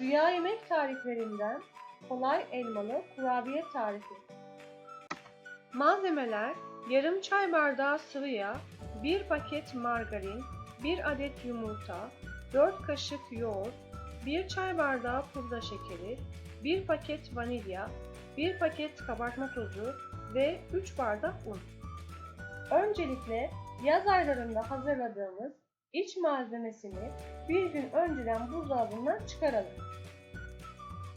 Rüya yemek tariflerinden kolay elmalı kurabiye tarifi. Malzemeler yarım çay bardağı sıvı yağ, 1 paket margarin, 1 adet yumurta, 4 kaşık yoğurt, 1 çay bardağı pudra şekeri, 1 paket vanilya, 1 paket kabartma tozu ve 3 bardak un. Öncelikle yaz aylarında hazırladığımız iç malzemesini bir gün önceden buzdolabından çıkaralım.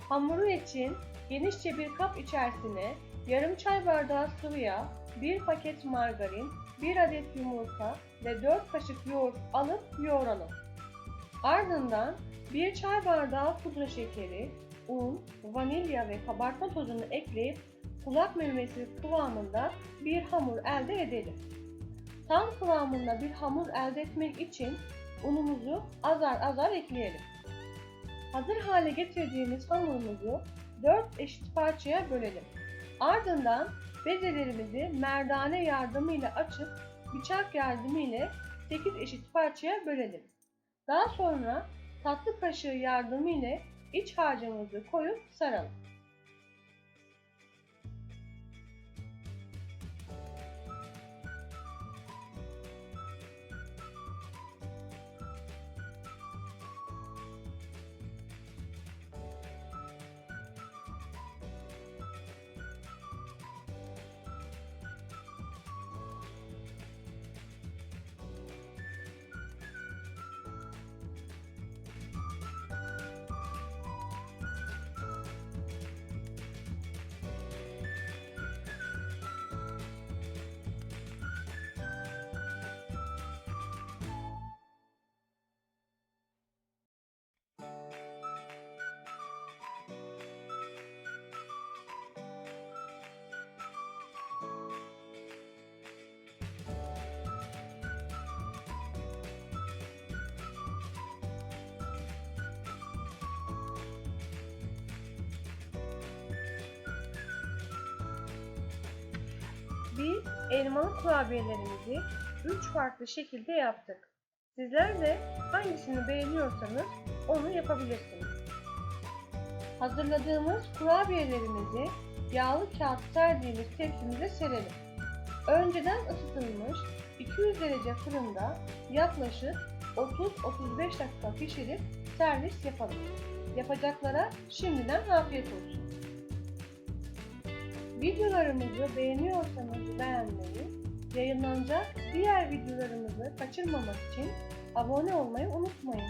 Hamuru için genişçe bir kap içerisine yarım çay bardağı sıvı yağ, 1 paket margarin, 1 adet yumurta ve 4 kaşık yoğurt alıp yoğuralım. Ardından 1 çay bardağı pudra şekeri, un, vanilya ve kabartma tozunu ekleyip kulak memesi kıvamında bir hamur elde edelim. Tam kıvamında bir hamur elde etmek için unumuzu azar azar ekleyelim. Hazır hale getirdiğimiz hamurumuzu 4 eşit parçaya bölelim. Ardından bezelerimizi merdane yardımıyla açıp bıçak yardımıyla 8 eşit parçaya bölelim. Daha sonra tatlı kaşığı yardımıyla iç harcımızı koyup saralım. Elmalı kurabiyelerimizi 3 farklı şekilde yaptık. Sizler de hangisini beğeniyorsanız onu yapabilirsiniz. Hazırladığımız kurabiyelerimizi yağlı kağıt serdiğimiz tepsimize serelim. Önceden ısıtılmış 200 derece fırında yaklaşık 30-35 dakika pişirip servis yapalım. Yapacaklara şimdiden afiyet olsun. Videolarımızı beğeniyorsanız beğenmeyi, yayınlanacak diğer videolarımızı kaçırmamak için abone olmayı unutmayın.